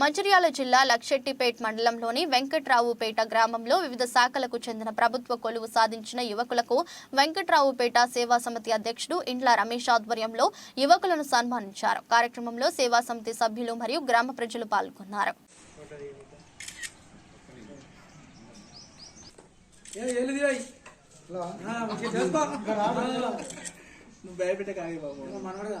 మంచిర్యాల జిల్లా లక్షెట్టిపేట్ మండలంలోని వెంకట్రావుపేట గ్రామంలో వివిధ శాఖలకు చెందిన ప్రభుత్వ కొలువు సాధించిన యువకులకు వెంకట్రావుపేట సేవా సమితి అధ్యక్షుడు ఇండ్ల రమేష్ ఆధ్వర్యంలో యువకులను సన్మానించారు. కార్యక్రమంలో సేవా సమితి సభ్యులు మరియు గ్రామ ప్రజలు పాల్గొన్నారు. నువ్వు భయపెట్టే కాగే బాబు. మనవడగా?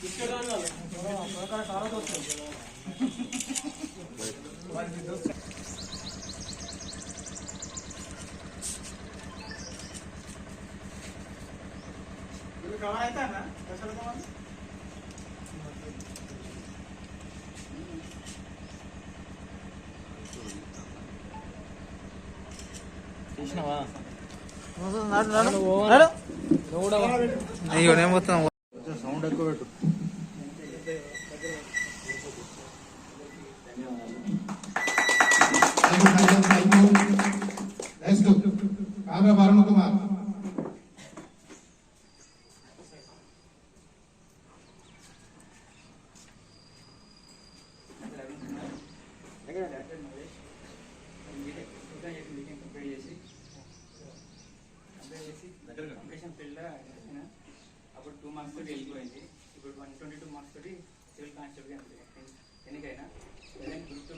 తొప్పు మళ్ళీ బేటై ఓకే అయ్యో నేను మొత్తం సౌండ్ ఎక్కువ పెట్టు next Kavya Varun Kumar competition field అప్పుడు టూ మార్క్స్ తోటి వెళ్ళిపోయింది. ఇప్పుడు వన్ ట్వంటీ టూ మార్క్స్ తోటి సివిల్ కానిస్టేబుల్ ఎన్నికైనా? ఏదైనా గ్రూప్ టూ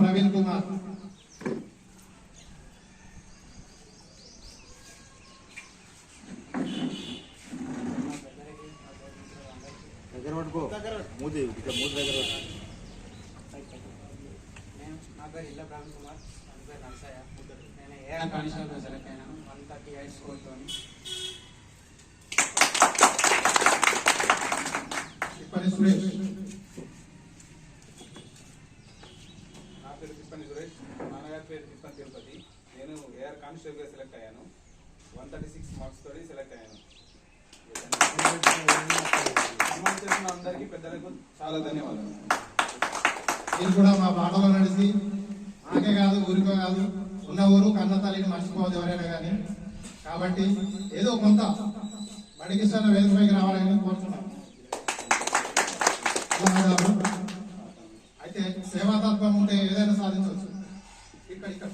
ప్రవీణ్ కుమార్. దగ్గర పట్టుకో. మూతి ఇక్కడ మూతి దగ్గర పట్టుకో. నా పేరు ఇల్ల కుమార్. నేను ఏఆర్ కానిస్టేబుల్ సెలెక్ట్ అయినాను వన్ థర్టీ ఎయిట్ స్కోర్తో తిప్పని సురేష్. నా పేరు తిప్పని సురేష్. నాన్నగారి పేరు తిప్పని తిరుపతి. నేను ఏఆర్ కానిస్టేబుల్ సెలెక్ట్ అయ్యాను. వన్ థర్టీ సిక్స్ మార్క్స్ తోటి సెలెక్ట్ అయ్యాను. అందరికీ పెద్దలకు చాలా ధన్యవాదాలు. మీరు కూడా మా బాటలో నడిచి నాకే కాదు ఊరికో కాదు ఉన్న ఊరు కన్న తల్లిని మర్చిపోవద్దు ఎవరైనా కానీ. కాబట్టి ఏదో కొంత బడికిస్తున్న వేదికపైకి రావాలని కోరుతున్నాం. అయితే సేవాతత్వం ఉంటే ఏదైనా సాధించవచ్చు. ఇక్కడ ఇక్కడ.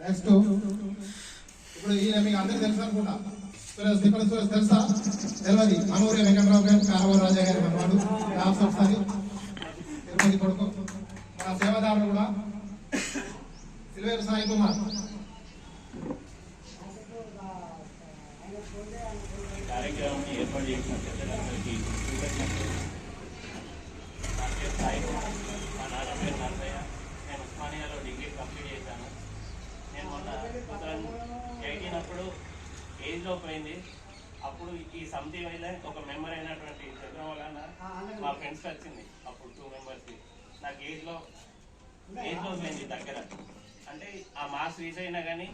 నెక్స్ట్ ఇప్పుడు ఈయన మీకు అందరికీ తెలుసు అనుకుంటా. సురేష్ తిప్పటి సురేష్ తెలుసా? తెలియదు మనూరి వెంకటరావు గారు కారవ రాజా గారి మనవాడు రామ్ తిరుపతి కొడుకు. మన సేవాదారులు కూడా సిల్వేరు సాయి కుమార్. కార్యక్రమాన్ని ఏర్పాటు చేసిన పెద్దలందరికీ సాయి కుమార్. మా నాన్న పేరు నరసయ్య. నేను ఉస్మానియాలో డిగ్రీ కంప్లీట్ చేశాను. నేను మొన్న టూ థౌజండ్ ఎయిటీన్ అప్పుడు ఏజ్లో పోయింది. అప్పుడు ఈ సమితి వల్ల ఒక మెంబర్ అయినటువంటి చంద్రం వలన మా ఫ్రెండ్స్ వచ్చింది. అప్పుడు టూ మెంబర్స్కి నాకు ఏజ్లో ఏజ్లో ఉంది దగ్గర. అంటే ఆ మార్క్స్ రీచ్ అయినా కానీ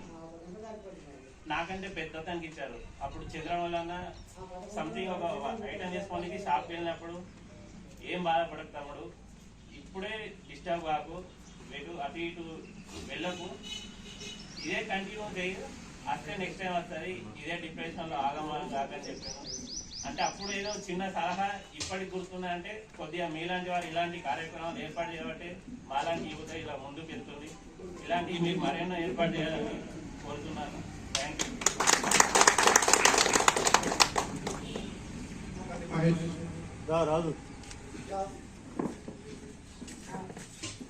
నాకంటే పెద్ద తనకి ఇచ్చారు. అప్పుడు చంద్రం వలన సంథింగ్ ఒక ఐటమ్ చేసుకోనికి షాప్కి వెళ్ళినప్పుడు ఏం బాధపడకు తమ్ముడు. ఇప్పుడే డిస్టర్బ్ కాకు. వెళ్ళు అటు ఇటు వెళ్ళకు. ఇదే కంటిన్యూ చేయి. అస్తే నెక్స్ట్ టైం వస్తుంది. ఇదే డిప్రెషన్లో ఆగమని కాకని చెప్పాను. అంటే అప్పుడు ఏదో చిన్న సలహా ఇప్పటికి గుర్తున్నా అంటే కొద్దిగా మీలాంటి వారు ఇలాంటి కార్యక్రమాలు ఏర్పాటు చేయబట్టి మాలాంటి యువత ఇలా ముందుకు వెళ్తుంది. ఇలాంటివి మీరు మరెన్నో ఏర్పాటు చేయాలని కోరుతున్నాను. థ్యాంక్ యూ రాదు.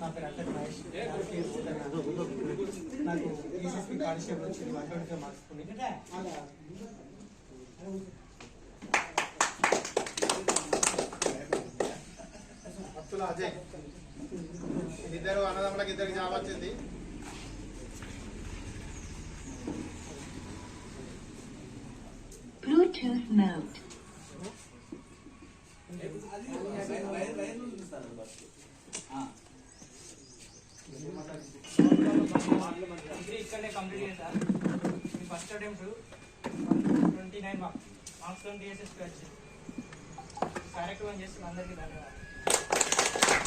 నా పేరు మహేష్. నాకు ఈసీసీ కానిస్టేబుల్ వచ్చింది వన్ ట్వంటీ ఇద్దరు అన్నదమ్ములకి ఇద్దరికి జాబ్ వచ్చింది. Bluetooth mode. డిగ్రీ ఇక్కడనే కంప్లీట్ చేశారు మీ first attempt twenty nine marks marks twenty SSP వచ్చింది కరెక్ట్ వన్ చేసి అందరికీ ధన్యవాదాలు.